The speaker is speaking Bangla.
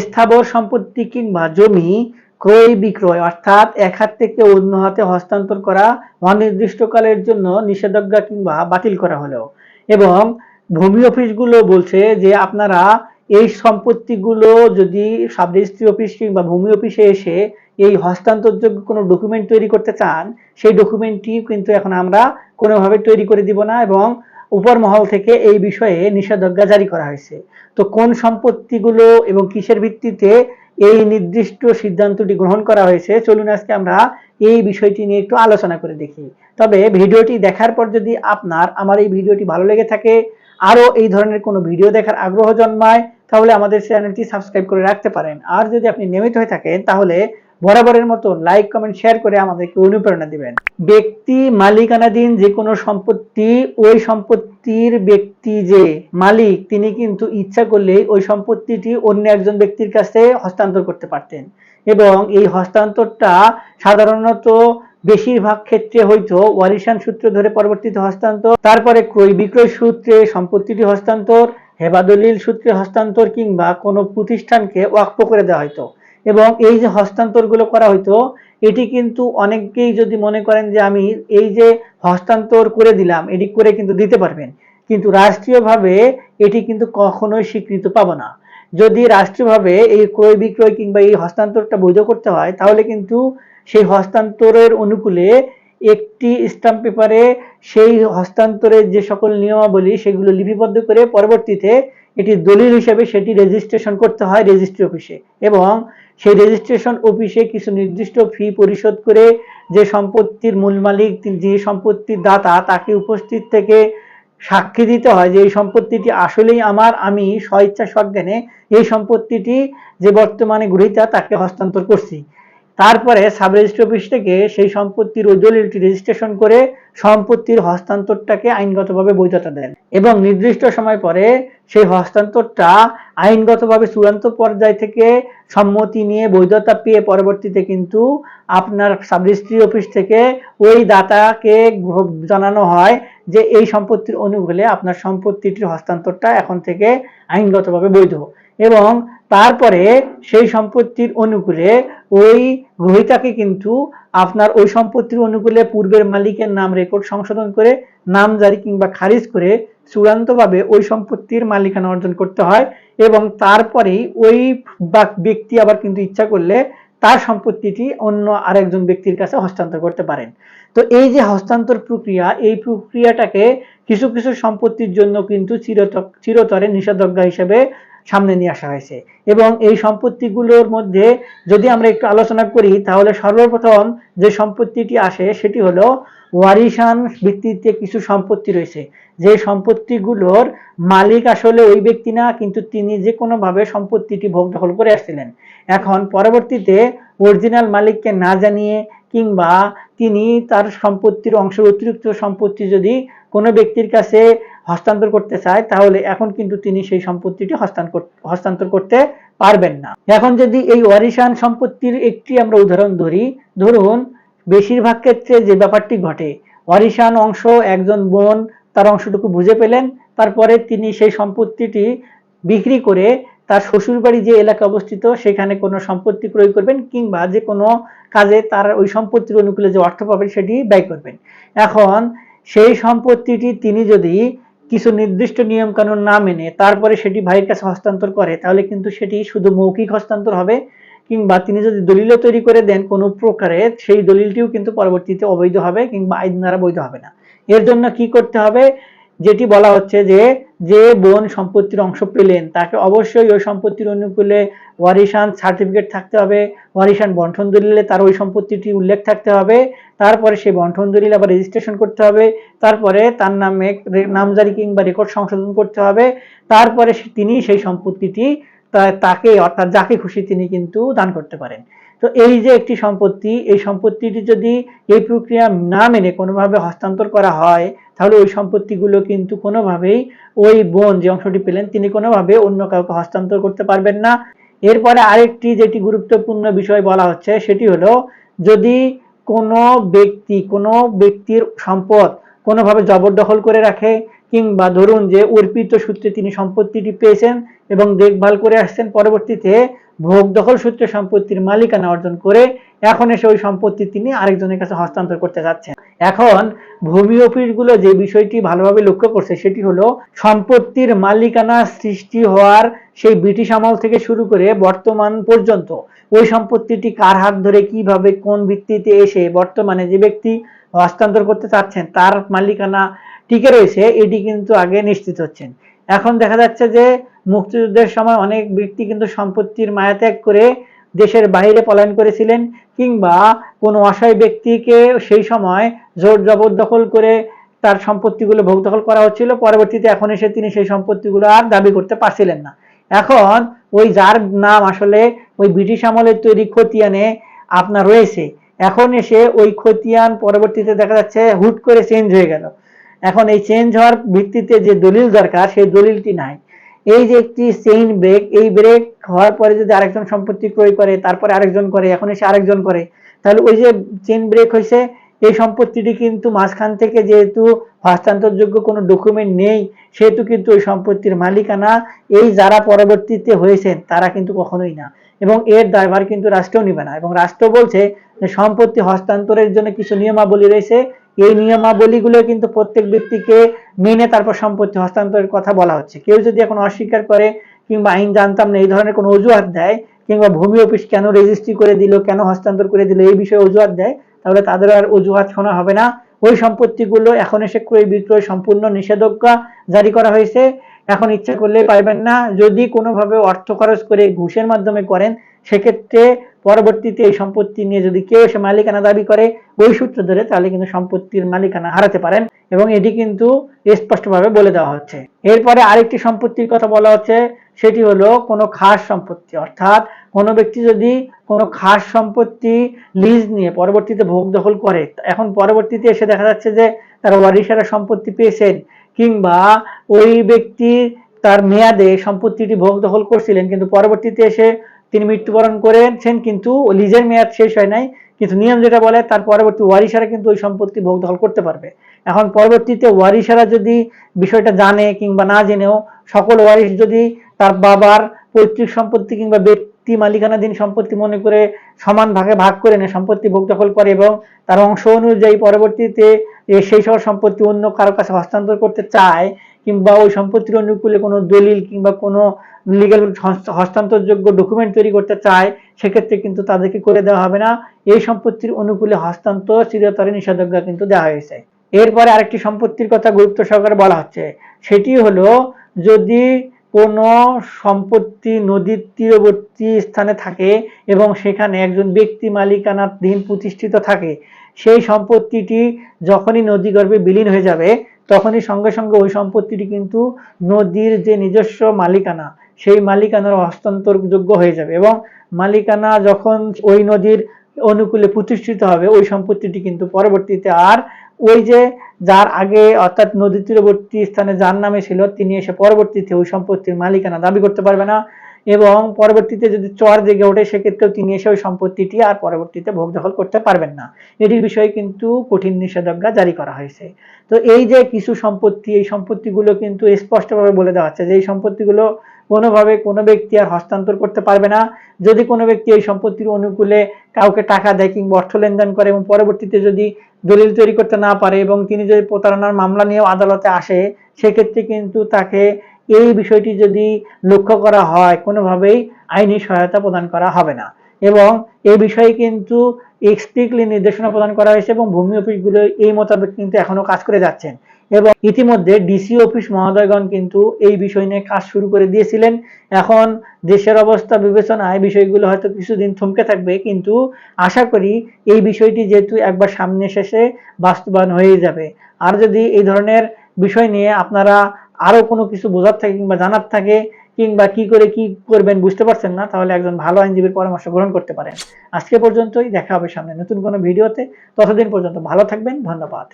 স্থাবর সম্পত্তি কিংবা জমি ক্রয় বিক্রয়, অর্থাৎ এক হাত থেকে অন্য হাতে হস্তান্তর করা, অনির্দিষ্টকালের জন্য নিষেধাজ্ঞা কিংবা বাতিল করা হলো। এবং ভূমি অফিসগুলো বলছে যে আপনারা এই সম্পত্তিগুলো যদি সাব রেজিস্ট্রি অফিস কিংবা ভূমি অফিসে এসে এই হস্তান্তরযোগ্য কোনো ডকুমেন্ট তৈরি করতে চান, সেই ডকুমেন্টটি কিন্তু এখন আমরা কোনোভাবে তৈরি করে দিব না এবং উপর মহল থেকে এই বিষয়ে নিষেধাজ্ঞা জারি করা হয়েছে। তো কোন সম্পত্তিগুলো এবং কিসের ভিত্তিতে এই নির্দিষ্ট সিদ্ধান্তটি গ্রহণ করা হয়েছে? চলুন আজকে আমরা এই বিষয়টি নিয়ে একটু আলোচনা করে দেখি। তবে ভিডিওটি দেখার পর যদি আপনার আমার এই ভিডিওটি ভালো লেগে থাকে, আরও এই ধরনের কোনো ভিডিও দেখার আগ্রহ জন্মায়, তাহলে আমাদের চ্যানেলটি সাবস্ক্রাইব করে রাখতে পারেন। আর যদি আপনি নিয়মিত হয়ে থাকেন, তাহলে বরাবরের মতো লাইক কমেন্ট শেয়ার করে আমাদেরকে অনুপ্রেরণা দিবেন। ব্যক্তি মালিকানাধীন যে কোনো সম্পত্তি, ওই সম্পত্তির ব্যক্তি যে মালিক, তিনি কিন্তু ইচ্ছা করলে ওই সম্পত্তিটি অন্য একজন ব্যক্তির কাছে হস্তান্তর করতে পারতেন। এবং এই হস্তান্তরটা সাধারণত বেশিরভাগ ক্ষেত্রে হয়তো ওয়ারিশান সূত্র ধরে পরবর্তীতে হস্তান্তর, তারপরে ক্রয় বিক্রয় সূত্রে সম্পত্তিটি হস্তান্তর, হেবাদলিল সূত্রে হস্তান্তর কিংবা কোনো প্রতিষ্ঠানকে ওয়াকফ করে দেওয়া হয়তো। এবং এই যে হস্তান্তরগুলো করা হয়তো এটি কিন্তু অনেকেই যদি মনে করেন যে আমি এই যে হস্তান্তর করে দিলাম, এটি করে কিন্তু দিতে পারবেন। কিন্তু রাষ্ট্রীয়ভাবে এটি কিন্তু কখনোই স্বীকৃত পাবো না। যদি রাষ্ট্রীয়ভাবে এই ক্রয় বিক্রয় কিংবা এই হস্তান্তরটা বৈধ করতে হয়, তাহলে কিন্তু সেই হস্তান্তরের অনুকূলে একটি স্ট্যাম্প পেপারে সেই হস্তান্তরের যে সকল নিয়মাবলী, সেগুলো লিপিবদ্ধ করে পরবর্তীতে এটি দলিল হিসেবে সেটি রেজিস্ট্রেশন করতে হয় রেজিস্ট্রি অফিসে। এবং সেই রেজিস্ট্রেশন অফিসে কিছু নির্দিষ্ট ফি পরিশোধ করে যে সম্পত্তির মূল মালিক, যে সম্পত্তির দাতা তাকে উপস্থিত থেকে সাক্ষী দিতে হয় যে এই সম্পত্তিটি আসলেই আমার, আমি স্বইচ্ছা সজ্ঞানে এই সম্পত্তিটি যে বর্তমানে গৃহীতা তাকে হস্তান্তর করছি। তারপরে সাব রেজিস্ট্রি অফিস থেকে সেই সম্পত্তির দলিলটি রেজিস্ট্রেশন করে সম্পত্তির হস্তান্তরটাকে আইনগতভাবে বৈধতা দেন। এবং নির্দিষ্ট সময় পরে সেই হস্তান্তরটা আইনগতভাবে চূড়ান্ত পর্যায় থেকে সম্মতি নিয়ে বৈধতা পেয়ে পরবর্তীতে কিন্তু আপনার সাব রেজিস্ট্রি অফিস থেকে ওই দাতাকে জানানো হয় যে এই সম্পত্তির অনুকূলে আপনার সম্পত্তিটির হস্তান্তরটা এখন থেকে আইনগতভাবে বৈধ। এবং তারপরে সেই সম্পত্তির অনুকূলে ওই গ্রহিতাকে কিন্তু আপনার ওই সম্পত্তির অনুকূলে পূর্বের মালিকের নাম রেকর্ড সংশোধন করে নাম জারি কিংবা খারিজ করে চূড়ান্তভাবে ওই সম্পত্তির মালিকানা অর্জন করতে হয় এবং তারপরেই ওই ব্যক্তি আবার কিন্তু ইচ্ছা করলে তার সম্পত্তিটি অন্য আরেকজন ব্যক্তির কাছে হস্তান্তর করতে পারেন। তো এই যে হস্তান্তর প্রক্রিয়া, এই প্রক্রিয়াটাকে কিছু কিছু সম্পত্তির জন্য কিন্তু চিরতরে নিষেধাজ্ঞা হিসেবে সামনে নিয়ে আসা হয়েছে। এবং এই সম্পত্তিগুলোর মধ্যে যদি আমরা একটু আলোচনা করি, তাহলে সর্বপ্রথম যে সম্পত্তিটি আসে, সেটি হলো ওয়ারিশান ভিত্তিতে কিছু সম্পত্তি রয়েছে। যে সম্পত্তিগুলোর মালিক আসলে ওই ব্যক্তি না, কিন্তু তিনি যে কোনোভাবে সম্পত্তিটি ভোগ দখল করে আসছিলেন। এখন পরবর্তীতে অরিজিনাল মালিককে না জানিয়ে কিংবা তিনি তার সম্পত্তির অংশ অতিরিক্ত সম্পত্তি যদি কোনো ব্যক্তির কাছে হস্তান্তর করতে চায়, তাহলে এখন কিন্তু তিনি সেই সম্পত্তিটি হস্তান্তর করতে পারবেন না। এখন যদি এই ওয়ারিশান সম্পত্তির একটি আমরা উদাহরণ ধরি, ধরুন বেশিরভাগ ক্ষেত্রে যে ব্যাপারটি ঘটে, ওয়ারিশান অংশ একজন বোন তার অংশটুকু বুঝে পেলেন, তারপরে তিনি সেই সম্পত্তিটি বিক্রি করে তার শ্বশুরবাড়ি যে এলাকা অবস্থিত, সেখানে কোনো সম্পত্তি ক্রয় করবেন কিংবা যে কোনো কাজে তার ওই সম্পত্তির অনুকূলে যে অর্থ পাবেন সেটি ব্যয় করবেন। এখন সেই সম্পত্তিটি তিনি যদি কিছু নির্দিষ্ট নিয়ম কানুন না মেনে তারপরে সেটি ভাইয়ের কাছে হস্তান্তর করে, তাহলে কিন্তু সেটি শুধু মৌখিক হস্তান্তর হবে কিংবা তিনি যদি দলিলও তৈরি করে দেন কোনো প্রকারে, সেই দলিলটিও কিন্তু পরবর্তীতে অবৈধ হবে কিংবা আইন দ্বারা বৈধ হবে না। এর জন্য কি করতে হবে? যেটি বলা হচ্ছে যে যে বোন সম্পত্তির অংশ পেলেন, তাকে অবশ্যই ওই সম্পত্তির অনুকূলে ওয়ারিশান সার্টিফিকেট থাকতে হবে। ওয়ারিশান বন্ঠন দলিলে তার ওই সম্পত্তিটি উল্লেখ থাকতে হবে। তারপরে সেই বন্ঠন দলিল আবার রেজিস্ট্রেশন করতে হবে। তারপরে তার নামে নামজারি কিংবা রেকর্ড সংশোধন করতে হবে। তারপরে তিনি সেই সম্পত্তিটি তাকে অর্থাৎ যাকে খুশি তিনি কিন্তু দান করতে পারেন। তো এই যে একটি সম্পত্তি, এই সম্পত্তিটি যদি এই প্রক্রিয়া না মেনে কোনোভাবে হস্তান্তর করা হয়, তাহলে ওই সম্পত্তিগুলো কিন্তু কোনোভাবেই ওই বোন যে অংশটি পেলেন, তিনি কোনোভাবে অন্য কাউকে হস্তান্তর করতে পারবেন না। এরপরে আরেকটি যেটি গুরুত্বপূর্ণ বিষয় বলা হচ্ছে, সেটি হলো যদি কোনো ব্যক্তি, কোনো ব্যক্তির সম্পদ কোনোভাবে জবরদখল করে রাখে, কিংবা ধরুন যে অর্পিত সূত্রে তিনি সম্পত্তিটি পেয়েছেন এবং দেখভাল করে আসছেন পরবর্তীতে ভোগ দখল সূত্রে সম্পত্তির মালিকানা অর্জন করে এখন এসে ওই সম্পত্তি তিনি আরেকজনের কাছে হস্তান্তর করতে যাচ্ছেন। এখন ভূমি অফিসগুলো যে বিষয়টি ভালোভাবে লক্ষ্য করছে সেটি হলো সম্পত্তির মালিকানা সৃষ্টি হওয়ার সেই ব্রিটিশ আমল থেকে শুরু করে বর্তমান পর্যন্ত ওই সম্পত্তিটি কার হাত ধরে কীভাবে কোন ভিত্তিতে এসে বর্তমানে যে ব্যক্তি হস্তান্তর করতে চাচ্ছেন, তার মালিকানা টিকে রয়েছে, এটি কিন্তু আগে নিশ্চিত হচ্ছেন। এখন দেখা যাচ্ছে যে মুক্তিযুদ্ধের সময় অনেক ব্যক্তি কিন্তু সম্পত্তির মায়া ত্যাগ করে দেশের বাইরে পলায়ন করেছিলেন কিংবা কোনো অসহায় ব্যক্তিকে সেই সময় জোর জবরদখল করে তার সম্পত্তিগুলো ভোগ দখল করা হচ্ছিল। পরবর্তীতে এখন এসে তিনি সেই সম্পত্তিগুলো আর দাবি করতে পারছিলেন না। এখন ওই যার নাম আসলে ওই ব্রিটিশ আমলের তৈরি খতিয়ানে আপনার রয়েছে। এখন এসে ওই খতিয়ান পরবর্তীতে দেখা যাচ্ছে হুট করে চেঞ্জ হয়ে গেল। এখন এই চেঞ্জ হওয়ার ভিত্তিতে যে দলিল দরকার, সেই দলিলটি নাই। এই যে একটি চেইন ব্রেক এই ব্রেক হওয়ার পরে যদি আরেকজন সম্পত্তি ক্রয় করে, তারপরে আরেকজন করে, এখন এসে আরেকজন করে, তাহলে ওই যে চেইন ব্রেক হয়েছে, এই সম্পত্তিটি কিন্তু মাঝখান থেকে যেহেতু হস্তান্তরযোগ্য কোনো ডকুমেন্ট নেই, সেহেতু কিন্তু ওই সম্পত্তির মালিকানা, এই যারা পরবর্তীতে হয়েছেন, তারা কিন্তু কখনোই না। এবং এর দায়ভার কিন্তু রাষ্ট্রও নিবে না। এবং রাষ্ট্র বলছে যে সম্পত্তি হস্তান্তরের জন্য কিছু নিয়মাবলী রয়েছে এই নিয়মাবলীগুলো কিন্তু প্রত্যেক ব্যক্তিকে মেনে তারপর সম্পত্তি হস্তান্তরের কথা বলা হচ্ছে। কেউ যদি এখন অস্বীকার করে কিংবা আইন জানতাম না, এই ধরনের কোনো অজুহাত দেয় কিংবা ভূমি অফিস কেন রেজিস্ট্রি করে দিল, কেন হস্তান্তর করে দিল, এই বিষয়ে অজুহাত দেয়, তাহলে তাদের আর অজুহাত শোনা হবে না। ওই সম্পত্তিগুলো এখন এসে ক্রয় বিক্রয় সম্পূর্ণ নিষেধাজ্ঞা জারি করা হয়েছে। এখন ইচ্ছা করলে পাইবেন না। যদি কোনোভাবে অর্থ খরচ করে ঘুষের মাধ্যমে করেন, সেক্ষেত্রে পরবর্তীতে এই সম্পত্তি নিয়ে যদি কেউ এসে মালিকানা দাবি করে, ওই সূত্র ধরে তাহলে কিন্তু সম্পত্তির মালিকানা হারাতে পারেন এবং এটি কিন্তু স্পষ্টভাবে বলে দেওয়া হচ্ছে। এরপরে আরেকটি সম্পত্তির কথা বলা হচ্ছে, সেটি হলো কোনো খাস সম্পত্তি। অর্থাৎ কোনো ব্যক্তি যদি কোনো খাস সম্পত্তি লিজ নিয়ে পরবর্তীতে ভোগ দখল করে, এখন পরবর্তীতে এসে দেখা যাচ্ছে যে তারা ওয়ারিশারা সম্পত্তি পেয়েছেন কিংবা ওই ব্যক্তি তার মেয়াদে সম্পত্তিটি ভোগ দখল করছিলেন, কিন্তু পরবর্তীতে এসে তিনি মৃত্যুবরণ করেছেন, কিন্তু লিজের মেয়াদ শেষ হয় নাই। কিন্তু নিয়ম যেটা বলে, তার পরবর্তী ওয়ারিশারা কিন্তু ওই সম্পত্তি ভোগ দখল করতে পারবে। এখন পরবর্তীতে ওয়ারিশারা যদি বিষয়টা জানে কিংবা না জেনেও, সকল ওয়ারিশ যদি তার বাবার পৈতৃক সম্পত্তি কিংবা ব্যক্তি মালিকানাধীন সম্পত্তি মনে করে সমান ভাগে ভাগ করে নেয় সম্পত্তি ভোগ দখল করে এবং তার অংশ অনুযায়ী পরবর্তীতে সেই সব সম্পত্তি অন্য কারও কাছে হস্তান্তর করতে চায় কিংবা ওই সম্পত্তির অনুকূলে কোনো দলিল কিংবা কোনো লিগাল হস্তান্তরযোগ্য ডকুমেন্ট তৈরি করতে চায়, সেক্ষেত্রে কিন্তু তাদেরকে করে দেওয়া হবে না। এই সম্পত্তির অনুকূলে হস্তান্তর চিরতরে নিষেধাজ্ঞা কিন্তু দেওয়া হয়েছে। এরপরে আরেকটি সম্পত্তির কথা গুরুত্ব সহকারে বলা হচ্ছে। সেটি হলো, যদি কোনো সম্পত্তি নদীর তীরবর্তী স্থানে থাকে এবং সেখানে একজন ব্যক্তি মালিকানাধীন প্রতিষ্ঠিত থাকে, সেই সম্পত্তিটি যখনই নদীগর্ভে বিলীন হয়ে যাবে তখনই সঙ্গে সঙ্গে ওই সম্পত্তিটি কিন্তু নদীর যে নিজস্ব মালিকানা, সেই মালিকানার হস্তান্তরযোগ্য হয়ে যাবে এবং মালিকানা যখন ওই নদীর অনুকূলে প্রতিষ্ঠিত হবে, ওই সম্পত্তিটি কিন্তু পরবর্তীতে আর ওই যে যার আগে অর্থাৎ নদী তীরবর্তী স্থানে যার নামে ছিল, তিনি এসে পরবর্তীতে ওই সম্পত্তির মালিকানা দাবি করতে পারবে না। এবং পরবর্তীতে যদি চর জেগে ওঠে, সেক্ষেত্রেও তিনি এসে ওই সম্পত্তিটি আর পরবর্তীতে ভোগ দখল করতে পারবেন না। এটির বিষয়ে কিন্তু কঠিন নিষেধাজ্ঞা জারি করা হয়েছে। তো এই যে কিছু সম্পত্তি, এই সম্পত্তিগুলো কিন্তু স্পষ্টভাবে বলে দেওয়া হচ্ছে যে, এই সম্পত্তিগুলো কোনোভাবে কোনো ব্যক্তি আর হস্তান্তর করতে পারবে না। যদি কোনো ব্যক্তি এই সম্পত্তির অনুকূলে কাউকে টাকা দেয় কিংবা অর্থ লেনদেন করে এবং পরবর্তীতে যদি দলিল তৈরি করতে না পারে এবং তিনি যদি প্রতারণার মামলা নিয়েও আদালতে আসে, সেক্ষেত্রে কিন্তু তাকে এই বিষয়টি যদি লক্ষ্য করা হয়, কোনোভাবেই আইনি সহায়তা প্রদান করা হবে না। এবং এই বিষয়ে কিন্তু এক্সপ্লিকলি নির্দেশনা প্রদান করা হয়েছে এবং ভূমি অফিসগুলো এই মোতাবেক কিন্তু এখনও কাজ করে যাচ্ছেন। এবং ইতিমধ্যে ডিসি অফিস মহোদয়গণ কিন্তু এই বিষয় নিয়ে কাজ শুরু করে দিয়েছিলেন। এখন দেশের অবস্থা বিবেচনায় বিষয়গুলো হয়তো কিছুদিন থমকে থাকবে, কিন্তু আশা করি এই বিষয়টি যেহেতু একবার সামনে শেষে বাস্তবায়ন হয়ে যাবে। আর যদি এই ধরনের বিষয় নিয়ে আপনারা আরও কোনো কিছু বোঝার থাকে কিংবা জানার থাকে কিংবা কি করে কি করবেন বুঝতে পারছেন না, তাহলে একজন ভালো আইনজীবীর পরামর্শ গ্রহণ করতে পারেন। আজকে পর্যন্তই, দেখা হবে সামনে নতুন কোনো ভিডিওতে। ততদিন পর্যন্ত ভালো থাকবেন, ধন্যবাদ।